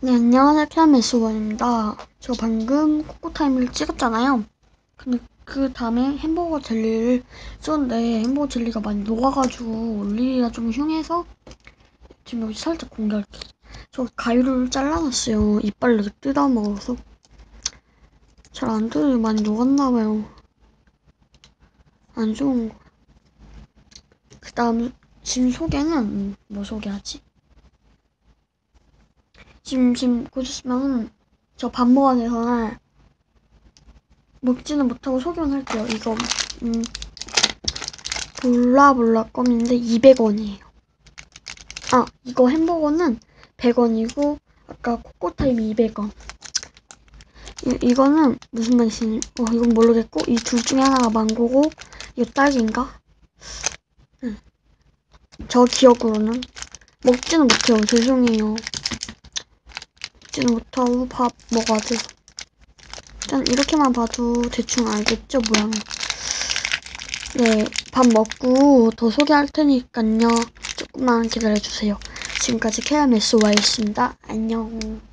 네, 안녕하세요. 피아메스원입니다. 저 방금 코코타임을 찍었잖아요. 근데 그 다음에 햄버거 젤리를 썼는데 햄버거 젤리가 많이 녹아가지고 올리기가 좀 흉해서 지금 여기 살짝 공개할게요. 저 가위를 잘라놨어요. 이빨로 뜯어 먹어서. 잘 안 뜯어요. 많이 녹았나봐요. 안 좋은 거. 그 다음, 지금 소개는 뭐 소개하지? 지금 지금 보셨으면 저밥 데서는 먹지는 못하고 소개만 할게요. 이거 음 볼라볼라 껌인데 200원이에요. 아 이거 햄버거는 100원이고 아까 코코타임이 200원. 이, 이거는 무슨 맛이니? 어 이건 모르겠고 이 둘 중에 하나가 망고고 이거 딸기인가? 응. 저 기억으로는 먹지는 못해요. 죄송해요. 먹지는 못하고 밥 먹어야 돼서. 일단 이렇게만 봐도 대충 알겠죠 모양. 네, 밥 먹고 더 소개할 테니까요. 조금만 기다려주세요. 지금까지 케아메스와이였습니다. 안녕.